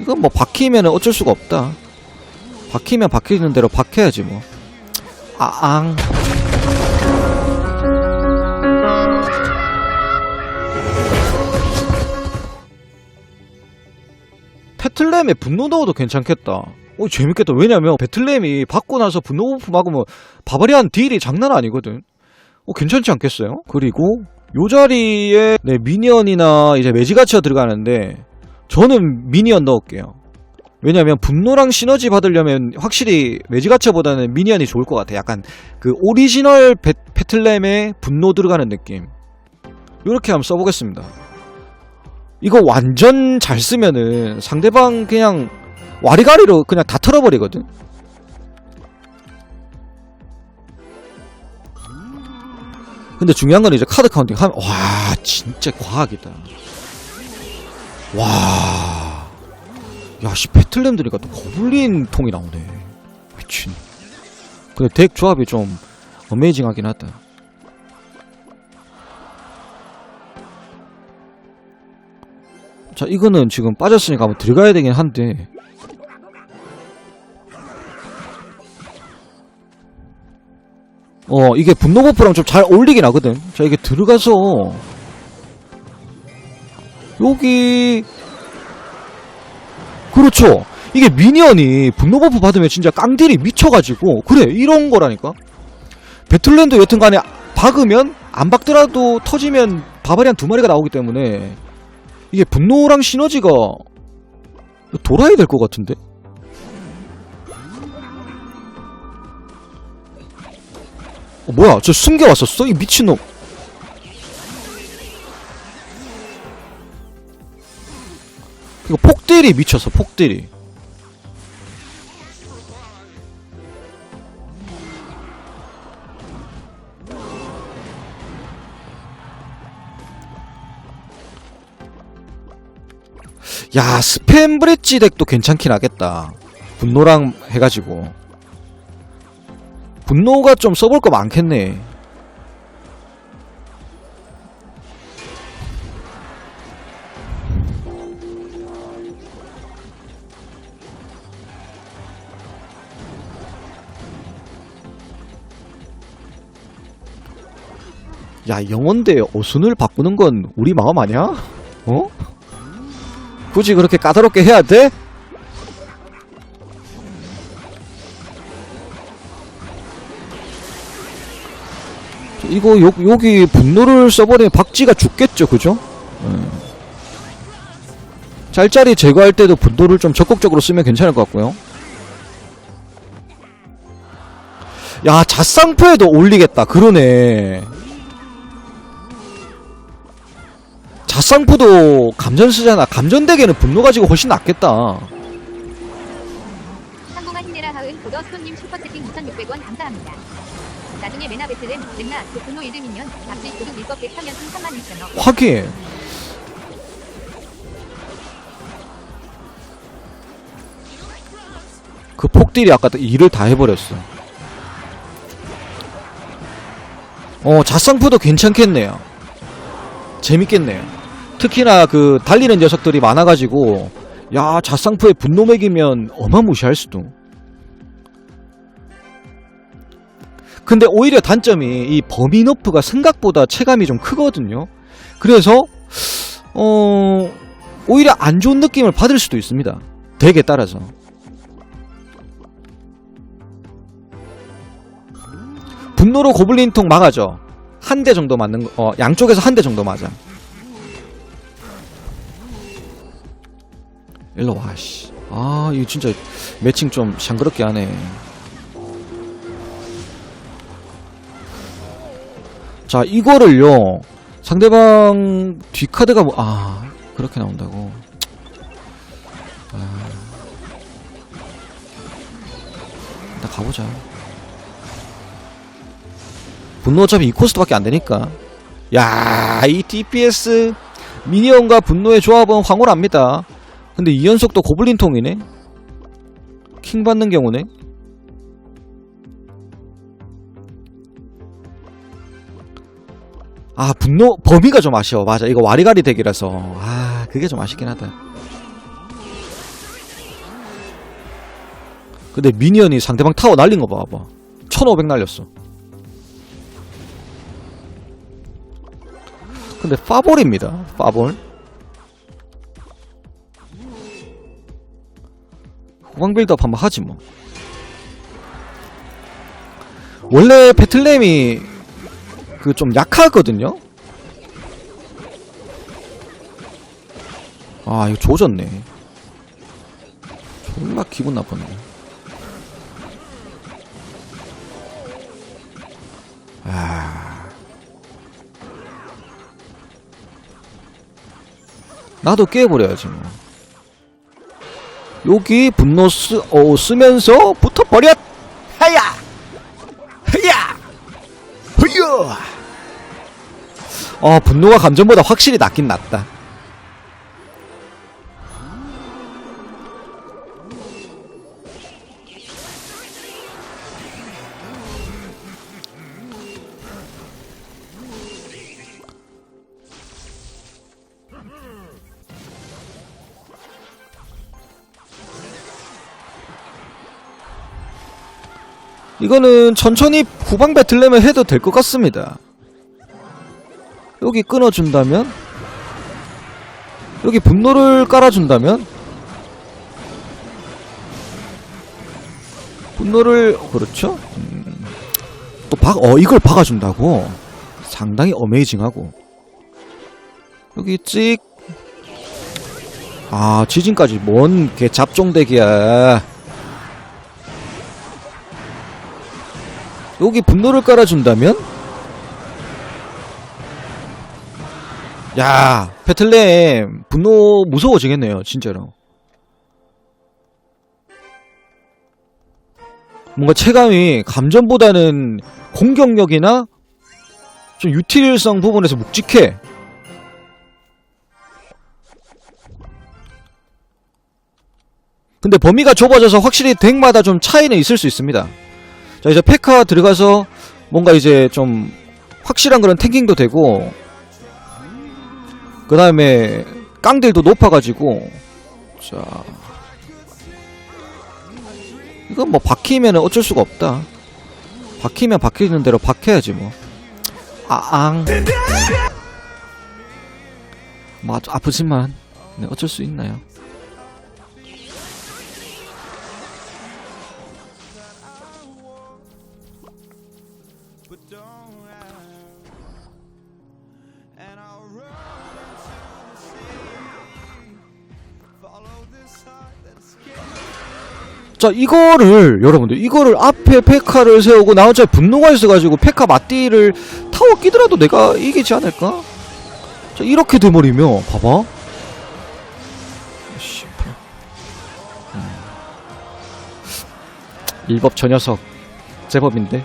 이건 뭐 박히면 어쩔 수가 없다. 박히면 박히는 대로 박혀야지 뭐. 아앙. 배틀램에 분노 넣어도 괜찮겠다. 오 재밌겠다. 왜냐면 배틀램이 받고 나서 분노 버프 막으면 바바리안 딜이 장난 아니거든. 어 괜찮지 않겠어요? 그리고 요 자리에 네, 미니언이나 이제 매지가치가 들어가는데 저는 미니언 넣을게요. 왜냐면 분노랑 시너지 받으려면 확실히 매지가처보다는 미니언이 좋을 것 같아. 약간 그 오리지널 배, 배틀램에 분노 들어가는 느낌. 이렇게 한번 써보겠습니다. 이거 완전 잘 쓰면은 상대방 그냥 와리가리로 그냥 다 털어버리거든. 근데 중요한 건 이제 카드 카운팅 하면 와 진짜 과학이다. 와. 야, 씨, 배틀램 들니까 또 거블린 통이 나오네. 미친. 근데 덱 조합이 좀 어메이징 하긴 하다. 자, 이거는 지금 빠졌으니까 한번 들어가야 되긴 한데. 어, 이게 분노 버프랑 좀 잘 어울리긴 하거든. 자, 이게 들어가서. 여기. 그렇죠. 이게 미니언이 분노 버프 받으면 진짜 깡딜이 미쳐가지고. 그래, 이런 거라니까. 배틀랜드 여튼 간에 박으면, 안 박더라도 터지면 바바리안 두 마리가 나오기 때문에. 이게 분노랑 시너지가. 돌아야 될 것 같은데? 어, 뭐야, 저 숨겨왔었어? 이 미친놈. 이거 폭딜이 미쳤어, 폭딜이. 야, 스팸 브릿지 덱도 괜찮긴 하겠다. 분노랑 해가지고. 분노가 좀 써볼 거 많겠네. 야, 영혼대 어순을 바꾸는 건 우리 마음 아니야? 어? 굳이 그렇게 까다롭게 해야 돼? 이거 요, 여기 분노를 써버리면 박쥐가 죽겠죠, 그죠? 음. 짤짤이 제거할 때도 분노를 좀 적극적으로 쓰면 괜찮을 것 같고요. 야, 잣상포에도 올리겠다. 그러네. 잣상포도 감전 쓰잖아. 감전 덱에는 분노 가지고 훨씬 낫겠다. 상공한 히네라 하은 보더 스톤님 슈퍼채팅 2,600원 감사합니다. 나중에 메나 배틀은 렌나 그 분노 1등이면 값이 도둑 일법 103연승 32,000원. 확인. 그 폭딜이 아까 일을 다 해버렸어. 어, 자상푸도 괜찮겠네요. 재밌겠네요. 특히나 그 달리는 녀석들이 많아가지고 야 자상푸에 분노 맥이면 어마무시할 수도. 근데 오히려 단점이 이 범위 너프가 생각보다 체감이 좀 크거든요. 그래서 어 오히려 안 좋은 느낌을 받을 수도 있습니다. 덱에 따라서. 분노로 고블린통 막아줘. 한대 정도 맞는 거, 어, 양쪽에서 한 대 정도 맞아. 일로 와, 씨. 아, 이거 진짜 매칭 좀 샹그럽게 하네. 자, 이거를요, 상대방 뒷카드가 뭐, 아, 그렇게 나온다고. 아. 일단 가보자. 분노 어차피 2코스트밖에 안 되니까. 야, 이 DPS 미니언과 분노의 조합은 황홀합니다. 근데 이 연속도 고블린통이네? 킹 받는 경우네? 아, 분노, 범위가 좀 아쉬워. 맞아. 이거 와리가리 덱이라서. 아, 그게 좀 아쉽긴 하다. 근데 미니언이 상대방 타워 날린 거 봐봐 1500 날렸어 근데 파볼입니다 파볼 후방 빌드업 한번 하지 뭐. 원래 배틀램이 그 좀 약하거든요? 아 이거 조졌네. 존나 기분 나쁘네. 아. 나도 깨버려야지 뭐 여기 분노 쓰, 어, 쓰면서 붙어버려 하야! 하야! 허여 아 분노가 감정보다 확실히 낫긴 낫다 이거는 천천히 후방 배틀램을 해도 될 것 같습니다. 여기 끊어준다면? 여기 분노를 깔아준다면? 분노를, 그렇죠? 음, 또 박, 어, 이걸 박아준다고? 상당히 어메이징하고. 여기 찍. 아, 지진까지 뭔 개 잡종대기야. 여기 분노를 깔아준다면? 야, 배틀램 분노 무서워지겠네요, 진짜로. 뭔가 체감이 감전보다는 공격력이나 좀 유틸성 부분에서 묵직해. 근데 범위가 좁아져서 확실히 덱마다 좀 차이는 있을 수 있습니다. 자 이제 페카 들어가서 뭔가 이제 좀 확실한 그런 탱킹도 되고 그 다음에 깡들도 높아가지고 자. 이건 뭐 박히면 어쩔 수가 없다. 박히면 박히는 대로 박혀야지 뭐. 아앙. 뭐 아주 아프지만 네, 어쩔 수 있나요 자 이거를 여러분들 이거를 앞에 페카를 세우고 나 혼자 분노가 있어가지고 페카 맞디를 타워 끼더라도 내가 이기지 않을까? 자 이렇게 돼버리면 봐봐. 씨, 음. 일법 저 녀석. 제법인데.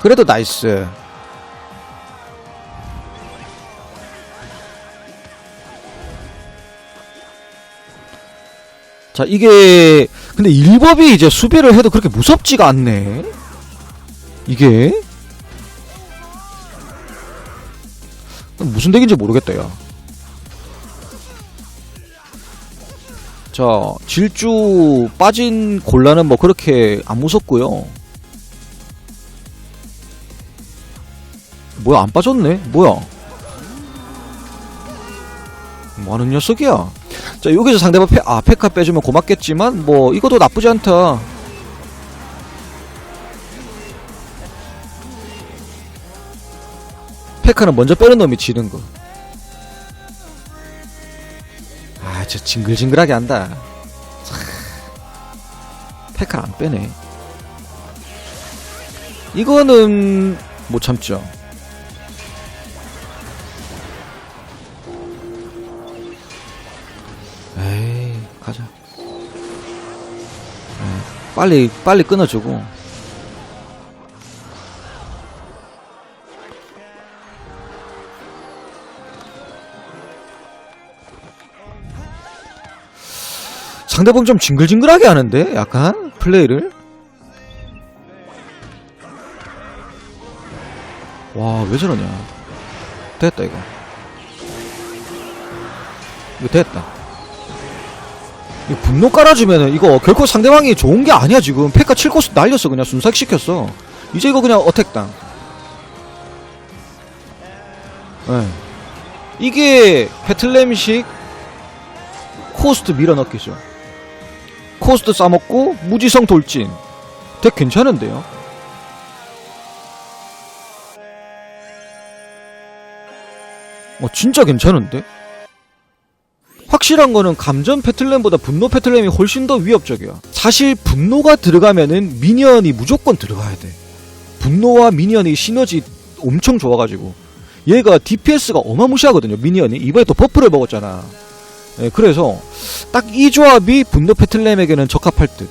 그래도 나이스 자 이게 근데 일법이 이제 수비를 해도 그렇게 무섭지가 않네. 이게? 무슨 덱인지 모르겠다 야. 자 질주 빠진 곤란은 뭐 그렇게 안 무섭고요. 뭐야 안 빠졌네? 뭐야? 뭐 하는 녀석이야 자 여기서 상대방 페, 아 페카 빼주면 고맙겠지만 뭐 이것도 나쁘지 않다 페카는 먼저 빼는 놈이 지는 거. 아, 저 징글징글하게 한다. 참. 페카를 안 빼네. 이거는 못 참죠. 빨리, 빨리 끊어주고. 상대방 좀 징글징글하게 하는데? 약간? 플레이를? 와, 왜 저러냐. 됐다, 이거. 이거 됐다. 이 분노 깔아주면은 이거 결코 상대방이 좋은 게 아니야 지금. 페카 7코스 날렸어. 그냥 순삭 시켰어. 이제 이거 그냥 어택당. 예. 이게 페틀렘식 코스트 밀어넣기죠. 코스트 싸먹고 무지성 돌진. 되게 괜찮은데요? 어 진짜 괜찮은데 확실한 거는 감전 패틀램보다 분노 패틀램이 훨씬 더 위협적이야. 사실 분노가 들어가면은 미니언이 무조건 들어가야 돼. 분노와 미니언이 시너지 엄청 좋아가지고 얘가 DPS가 어마무시하거든요. 미니언이 이번에 또 버프를 먹었잖아. 예, 그래서 딱 이 조합이 분노 패틀램에게는 적합할 듯.